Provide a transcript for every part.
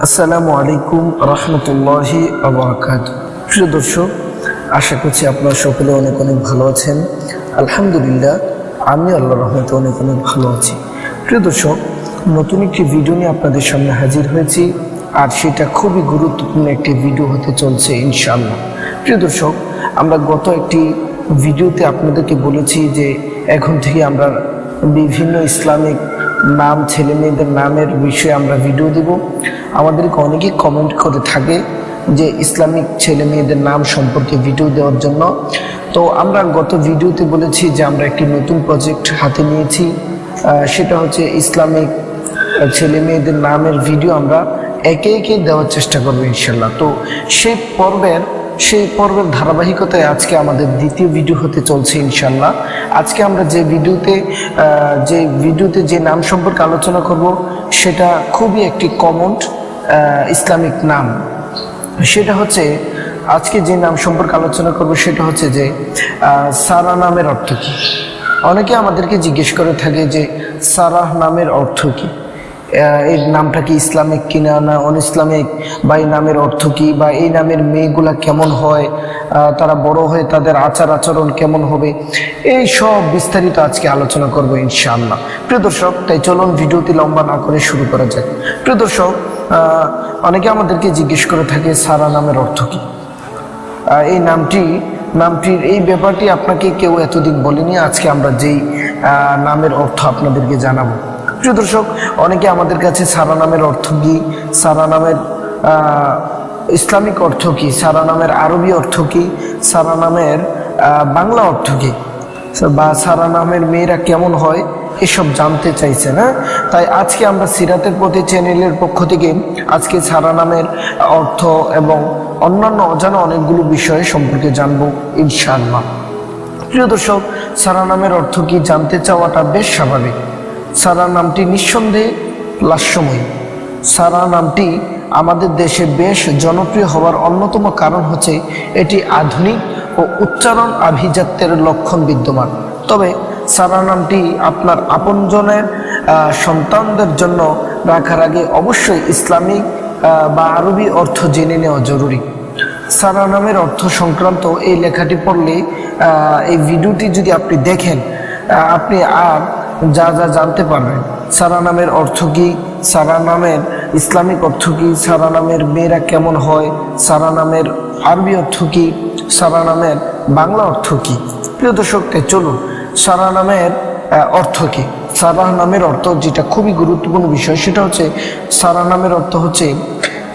আসসালামু আলাইকুম রহমতুল্লাহি আবরাকাত প্রিয় দর্শক, আশা করছি আপনারা সকলে অনেক অনেক ভালো আছেন। আলহামদুলিল্লাহ, আমি আল্লাহ রহমতে অনেক অনেক ভালো আছি। প্রিয় দর্শক, নতুন একটি ভিডিও নিয়ে আপনাদের সামনে হাজির হয়েছি, আর সেটা খুবই গুরুত্বপূর্ণ একটি ভিডিও হতে চলছে, ইনশাআল্লাহ। প্রিয় দর্শক, আমরা গত একটি ভিডিওতে আপনাদেরকে বলেছি যে এখন থেকে আমরা বিভিন্ন ইসলামিক নাম ছেলে মেয়েদের নামের বিষয়ে আমরা ভিডিও দেব। আমাদেরকে অনেকেই কমেন্ট করে থাকে যে ইসলামিক ছেলে মেয়েদের নাম সম্পর্কে ভিডিও দেওয়ার জন্য। তো আমরা গত ভিডিওতে বলেছি যে আমরা একটি নতুন প্রজেক্ট হাতে নিয়েছি। সেটা হচ্ছে ইসলামিক ছেলে মেয়েদের নামের ভিডিও আমরা একে একে দেওয়ার চেষ্টা করব ইনশাল্লাহ তো সেই পর্বের সেই পর্বের ধারাবাহিকতায় আজকে আমাদের দ্বিতীয় ভিডিও হতে চলছে ইনশাল্লাহ আজকে আমরা যে ভিডিওতে যে ভিডিওতে যে নাম সম্পর্কে আলোচনা করব, সেটা খুবই একটি কমন ইসলামিক নাম, সেটা হচ্ছে, আজকে যে নাম সম্পর্কে আলোচনা করব সেটা হচ্ছে যে সারা নামের অর্থ কী? অনেকে আমাদেরকে জিজ্ঞেস করে থাকে যে সারাহ নামের অর্থ কী? এই নামটা কি ইসলামিক কিনা না অন ইসলামিক বা এই নামের অর্থ কি? বা এই নামের মেয়েগুলা কেমন হয়? তারা বড় হয়ে তাদের আচার আচরণ কেমন হবে? এই সব বিস্তারিত আজকে আলোচনা করব ইনশাআল্লাহ। প্রিয় দর্শক, তাই চলুন ভিডিওটি লম্বা না করে শুরু করা যাক। প্রিয় দর্শক অনেকে আমাদেরকে জিজ্ঞেস করে থাকে সারা নামের অর্থ কি? এই নামটি, নামটির এই ব্যাপারটি আপনাকে কেউ এতদিন বলেনি, আজকে আমরা যেই নামের অর্থ আপনাদেরকে জানাব। প্রিয় দর্শক, অনেকে আমাদের কাছে সারা নামের অর্থ কী? সারা নামের ইসলামিক অর্থ কী? সারা নামের আরবি অর্থ কী? সারা নামের বাংলা অর্থ কী? বা সারা নামের মেয়েরা কেমন হয়? এসব জানতে চাইছে না। তাই আজকে আমরা সিরাতের প্রতি চ্যানেলের পক্ষ থেকে আজকে সারা নামের অর্থ এবং অন্যান্য অজানা অনেকগুলো বিষয় সম্পর্কে জানব ইনশাআল্লাহ। প্রিয় দর্শক, সারা নামের অর্থ কি জানতে চাওয়াটা বেশ স্বাভাবিক। সারা নামটি নিঃসন্দেহে লাস্যময়ী। সারা নামটি আমাদের দেশে বেশ জনপ্রিয় হওয়ার অন্যতম কারণ হচ্ছে এটি আধুনিক ও উচ্চারণ আভিজাত্যের লক্ষণ বিদ্যমান। তবে সারা নামটি আপনার আপনজনের সন্তানদের জন্য রাখার আগে অবশ্যই ইসলামিক বা আরবি অর্থ জেনে নেওয়া জরুরি। সারা নামের অর্থ সংক্রান্ত এই লেখাটি পড়লে এই ভিডিওটি যদি আপনি দেখেন আপনি আর যা যা জানতে পারবেন। সারা নামের অর্থ কী? সারা নামের ইসলামিক অর্থ কী? সারা নামের মেয়েরা কেমন হয়? সারা নামের আরবি অর্থ কী? সারা নামের বাংলা অর্থ কী? প্রিয় দর্শক চলুন সারা নামের অর্থ কি? সারা নামের অর্থ যেটা খুবই গুরুত্বপূর্ণ বিষয়, সেটা হচ্ছে সারা নামের অর্থ হচ্ছে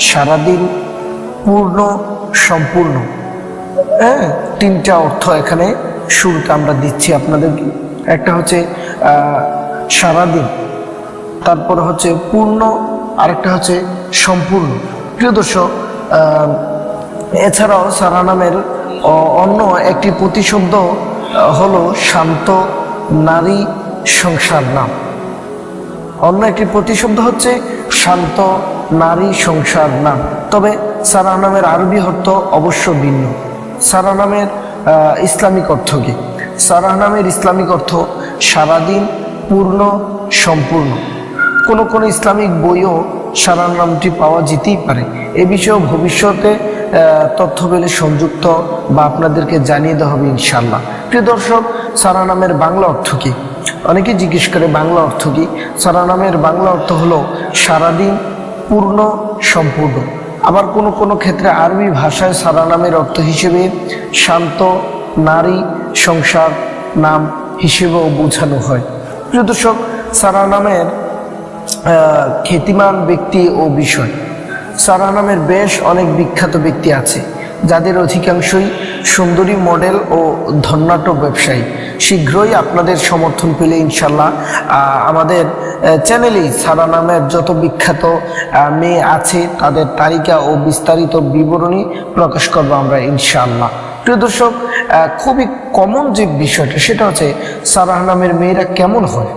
সারাদিন পূর্ণ, সম্পূর্ণ। হ্যাঁ তিনটা অর্থ এখানে শুরুতে আমরা দিচ্ছি আপনাদেরকে। একটা হচ্ছে সারাদিন, তারপর হচ্ছে পূর্ণ, আরেকটা হচ্ছে সম্পূর্ণ। প্রিয় দর্শক এছাড়াও সারা নামের অন্য একটি প্রতিশব্দ হলো শান্ত নারী সংসার নাম। অন্য একটি প্রতিশব্দ হচ্ছে শান্ত নারী সংসার নাম। তবে সারা নামের আরবি অর্থ অবশ্য ভিন্ন। সারা নামের ইসলামিক অর্থ কি? সারা নামের ইসলামিক অর্থ সারাদিন পূর্ণ, সম্পূর্ণ। কোনো কোনো ইসলামিক বইও সারা নামটি পাওয়া যেতেই পারে। এ বিষয়েও ভবিষ্যতে তথ্য পেলে সংযুক্ত বা আপনাদেরকে জানিয়ে দেওয়া হবে ইনশাল্লাহ প্রিয় দর্শক, সারা নামের বাংলা অর্থ কি? অনেকে জিজ্ঞেস করে বাংলা অর্থ কি? সারা নামের বাংলা অর্থ হলো সারাদিন পূর্ণ, সম্পূর্ণ। আবার কোনো কোনো ক্ষেত্রে আরবি ভাষায় সারা নামের অর্থ হিসেবে শান্ত, নারী, সংসার, নাম হিসেবেও বোঝানো হয়। প্রিয় দর্শক, সারা নামের খ্যাতিমান ব্যক্তি ও বিষয়। সারা নামের বেশ অনেক বিখ্যাত ব্যক্তি আছে, যাদের অধিকাংশই সুন্দরী মডেল ও ধন্যাট্য ব্যবসায়ী। শীঘ্রই আপনাদের সমর্থন পেলে ইনশাল্লাহ আমাদের চ্যানেলেই সারা নামের যত বিখ্যাত মেয়ে আছে, তাদের তালিকা ও বিস্তারিত বিবরণী প্রকাশ করব আমরা ইনশাল্লাহ প্রিয় দর্শক খুবই কমন যে বিষয়টা, সেটা হচ্ছে সারাহ নামের মেয়েরা কেমন হয়?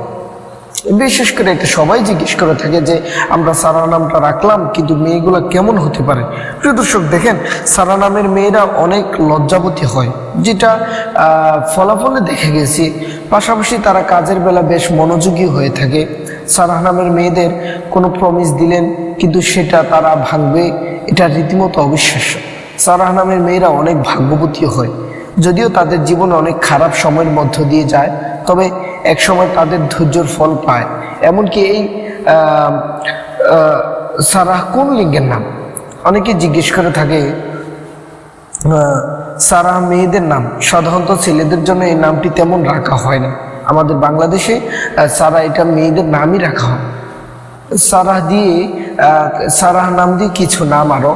বিশেষ করে এটা সবাই জিজ্ঞেস করে থাকে যে, আমরা সারা নামটা রাখলাম, কিন্তু মেয়েগুলো কেমন হতে পারে? প্রিয় দর্শক, দেখেন, সারা নামের মেয়েরা অনেক লজ্জাবতী হয়, যেটা ফলাফলে দেখে গেছি। পাশাপাশি তারা কাজের বেলা বেশ মনোযোগী হয়ে থাকে। সারাহ নামের মেয়েদের কোনো প্রমিস দিলেন, কিন্তু সেটা তারা ভাঙবে, এটা রীতিমতো অবিশ্বাস্য। সারাহ নামের মেয়েরা অনেক ভাগ্যবতী হয়, যদিও তাদের জীবনে অনেক খারাপ সময়ের মধ্য দিয়ে যায়, তবে এক সময় তাদের ধৈর্যর ফল পায়। এমনকি এই সারাহ কোন লিঙ্গের নাম? অনেকে জিজ্ঞেস করে থাকে সারাহ মেয়েদের নাম। সাধারণত ছেলেদের জন্য এই নামটি তেমন রাখা হয় না। আমাদের বাংলাদেশে সারা এটা মেয়েদের নামই রাখা হয়। সারাহ দিয়ে সারাহ নাম দিয়ে কিছু নাম আরও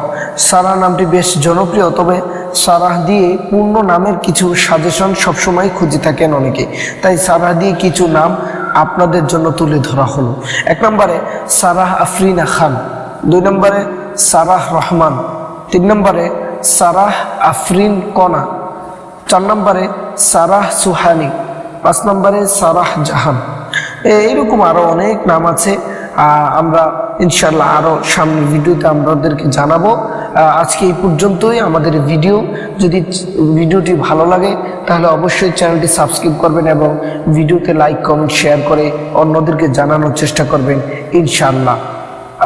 সারাহ নামটি বেশ জনপ্রিয়, তবে সারাহ দিয়ে পূর্ণ নামের কিছু সাজেশন সবসময় খুঁজে থাকেন অনেকে। তাই সারাহ দিয়ে কিছু নাম আপনাদের জন্য তুলে ধরা হলো। এক নম্বরে, সারাহ আফরিনা খান। দুই নম্বরে, সারাহ রহমান। তিন নম্বরে, সারাহ আফরিন কনা। চার নম্বরে, সারাহ সুহানি। পাঁচ নম্বরে, সারাহ জাহান। এইরকম আরও অনেক নাম আছে। আমরা ইনশাল্লাহ আরও সামনের ভিডিওতে আমাদেরকে জানাব। আজকে এই পর্যন্তই আমাদের ভিডিও যদি ভিডিওটি ভালো লাগে, তাহলে অবশ্যই চ্যানেলটি সাবস্ক্রাইব করবেন এবং ভিডিওতে লাইক কমেন্ট শেয়ার করে অন্যদেরকে জানানোর চেষ্টা করবেন, ইনশাআল্লাহ।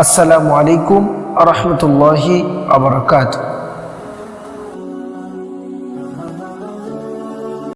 আসসালামু আলাইকুম আ রহমতুল্লাহি আবরকাত